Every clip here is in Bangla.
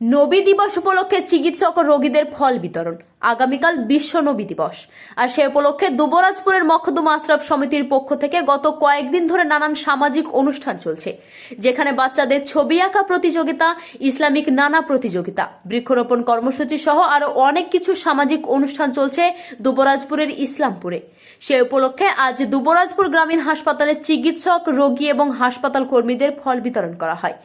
নবী দিবস উপলক্ষে চিকিৎসক ও রোগীদের ফল বিতরণ। আগামীকাল বিশ্ব নবী দিবস। আর সে উপলক্ষে দুবরাজপুরের মখদুম আশরাফ সমিতির পক্ষ থেকে গত কয়েকদিন ধরে নানান সামাজিক অনুষ্ঠান চলছে, যেখানে বাচ্চাদের ছবি আঁকা প্রতিযোগিতা, ইসলামিক নানা প্রতিযোগিতা, বৃক্ষরোপণ কর্মসূচি সহ আরও অনেক কিছু সামাজিক অনুষ্ঠান চলছে দুবরাজপুরের ইসলামপুরে। সে উপলক্ষে আজ দুবরাজপুর গ্রামীণ হাসপাতালে চিকিৎসক, রোগী এবং হাসপাতাল কর্মীদের ফল বিতরণ করা হয়।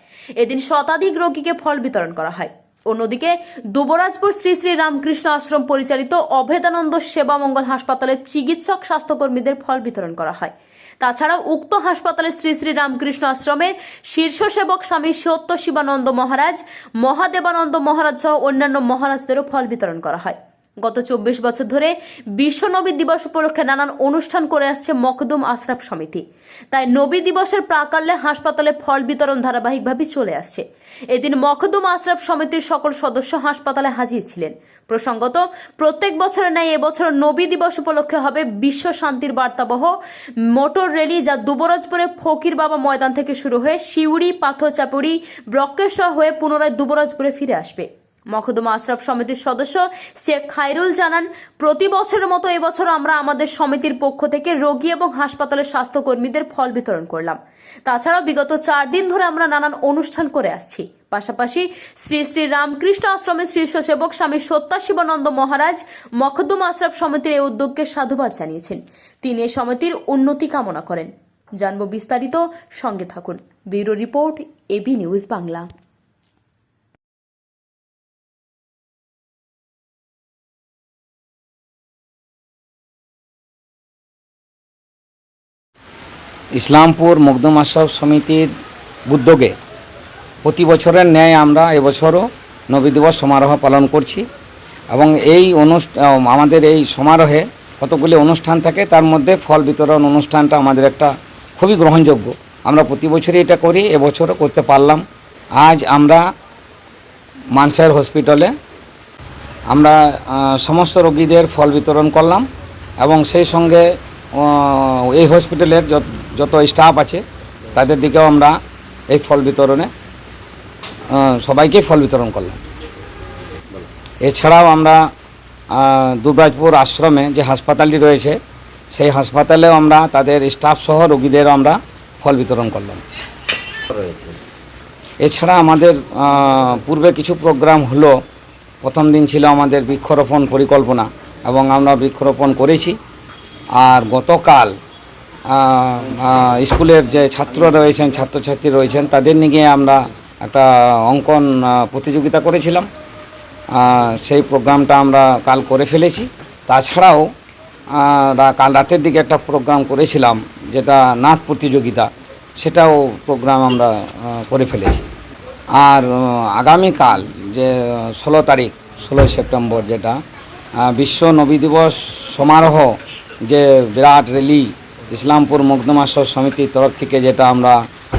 এদিন শতাধিক রোগীকে ফল বিতরণ করা হয়। অন্যদিকে দুবরাজপুর শ্রী শ্রী রামকৃষ্ণ আশ্রম পরিচালিত অভেদানন্দ সেবা মঙ্গল হাসপাতালে চিকিৎসক স্বাস্থ্যকর্মীদের ফল বিতরণ করা হয়। তাছাড়াও উক্ত হাসপাতালে শ্রী শ্রী রামকৃষ্ণ আশ্রমের শীর্ষ সেবক স্বামী সত্য শিবানন্দ মহারাজ, মহাদেবানন্দ মহারাজ সহ অন্যান্য মহারাজদেরও ফল বিতরণ করা হয়। গত চব্বিশ বছর ধরে বিশ্ব নবী দিবস উপলক্ষে নানান অনুষ্ঠান করে আসছে মকদুম আশরাফ সমিতি। তাই নবী দিবসের প্রাকাল্যে হাসপাতালে ফল বিতরণ ধারাবাহিকভাবে চলে আসছে। এদিন মকদুম আশরাফ সমিতির সকল সদস্য হাসপাতালে হাজির ছিলেন। প্রসঙ্গত, প্রত্যেক বছরের ন্যায় এবছর নবী দিবস উপলক্ষে হবে বিশ্ব শান্তির বার্তাবহ মোটর র্যালি যা দুবরাজপুরে ফকির বাবা ময়দান থেকে শুরু হয়ে শিউড়ি পাথরচাপুরি ব্রক্কেশ্বর হয়ে পুনরায় দুবরাজপুরে ফিরে আসবে। মখদুমা আশরাফ সমিতির সদস্য শেখ খাইরুল জানান, প্রতি বছরের মতো এবছর আমরা আমাদের সমিতির পক্ষ থেকে রোগী এবং হাসপাতালের স্বাস্থ্যকর্মীদের ফল বিতরণ করলাম। তাছাড়াও বিগত চার দিন ধরে আমরা নানান অনুষ্ঠান করে আসছি। পাশাপাশি শ্রী শ্রী রামকৃষ্ণ আশ্রমের শীর্ষ সেবক স্বামী সত্যাশিবানন্দ মহারাজ মখদুম আশরাফ সমিতির এই উদ্যোগকে সাধুবাদ জানিয়েছেন। তিনি এই সমিতির উন্নতি কামনা করেন। জানব বিস্তারিত সঙ্গে থাকুন। Bureau report AB news Bangla. Islampur Makdum সমিতির উদ্যোগে প্রতি বছরের ন্যায় আমরা এবছরও নবী দিবস সমারোহ পালন করছি এবং এই অনুষ্ঠান আমাদের এই সমারোহে কতগুলি অনুষ্ঠান থাকে, তার মধ্যে ফল বিতরণ অনুষ্ঠানটা আমাদের একটা খুবই গ্রহণযোগ্য। আমরা প্রতি বছরই এটা করি, এবছরও করতে পারলাম। আজ আমরা মানসার হসপিটালে আমরা সমস্ত রোগীদের ফল বিতরণ করলাম এবং সেই সঙ্গে এই হসপিটালের যত- স্টাফ আছে তাদের দিকেও আমরা এই ফল বিতরণে সবাইকে ফল বিতরণ করলাম। এছাড়াও আমরা আহ, দুবরাজপুর আশ্রমে যে হাসপাতালটি রয়েছে সেই হাসপাতালেও আমরা তাদের স্টাফ সহ রোগীদের আমরা ফল বিতরণ করলাম। এছাড়া আমাদের পূর্বে কিছু প্রোগ্রাম হলো প্রথম দিন ছিল আমাদের বৃক্ষরোপণ পরিকল্পনা এবং আমরা বৃক্ষরোপণ করেছি। আর গতকাল স্কুলের যে ছাত্র রয়েছেন, ছাত্রছাত্রী রয়েছেন, তাদের নিয়ে আমরা একটা অঙ্কন প্রতিযোগিতা করেছিলাম। সেই প্রোগ্রামটা আমরা কাল করে ফেলেছি। তাছাড়াও কাল রাতের দিকে একটা প্রোগ্রাম করেছিলাম, যেটা নাচ প্রতিযোগিতা, সেটাও প্রোগ্রাম আমরা করে ফেলেছি। আর আগামীকাল যে ষোলো তারিখ, ষোলোই সেপ্টেম্বর যেটা বিশ্ব নবী দিবস সমারোহ যে বিরাট র্যালি ইসলামপুর মকদমাসর সমিতির তরফ থেকে যেটা আমরা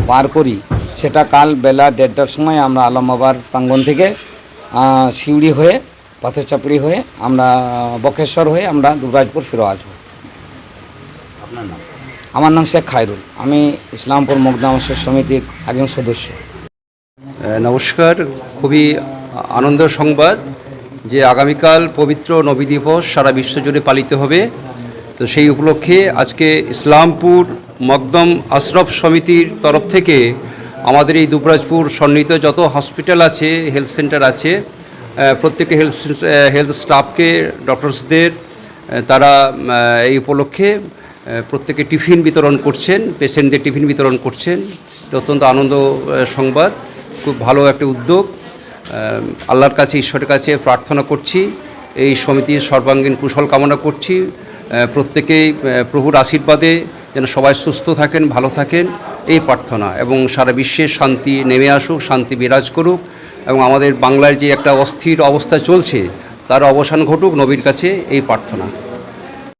পার করি সেটা কাল বেলা দেড়টার সময় আমরা আলমাবাদ প্রাঙ্গণ থেকে সিউড়ি হয়ে পাথরচাপড়ি হয়ে আমরা বকেশ্বর হয়ে আমরা দুবরাজপুর ফিরে আসব। আমার নাম শেখ খায়রুল। আমি ইসলামপুর মকদামসর সমিতির একজন সদস্য। নমস্কার। খুবই আনন্দ সংবাদ যে আগামীকাল পবিত্র নবী দিবস সারা বিশ্বজুড়ে পালিত হবে। তো সেই উপলক্ষে আজকে ইসলামপুর মকদম আশরফ সমিতির তরফ থেকে আমাদের এই দুবরাজপুর সন্নিহিত যত হসপিটাল আছে হেলথ সেন্টার আছে আহ, প্রত্যেকে হেলথ হেলথ স্টাফকে ডক্টরসদের তারা এই উপলক্ষে প্রত্যেকে টিফিন বিতরণ করছেন পেশেন্টদের টিফিন বিতরণ করছেন। অত্যন্ত আনন্দ সংবাদ খুব ভালো একটা উদ্যোগ। আল্লাহর কাছে ঈশ্বরের কাছে প্রার্থনা করছি এই সমিতির সর্বাঙ্গীন কুশল কামনা করছি। প্রত্যেকেই প্রভুর আশীর্বাদে যেন সবাই সুস্থ থাকেন, ভালো থাকেন, এই প্রার্থনা। এবং সারা বিশ্বে শান্তি নেমে আসুক, শান্তি বিরাজ করুক। এবং আমাদের বাংলার যে একটা অস্থির অবস্থা চলছে, তার অবসান ঘটুক নবীর কাছে এই প্রার্থনা।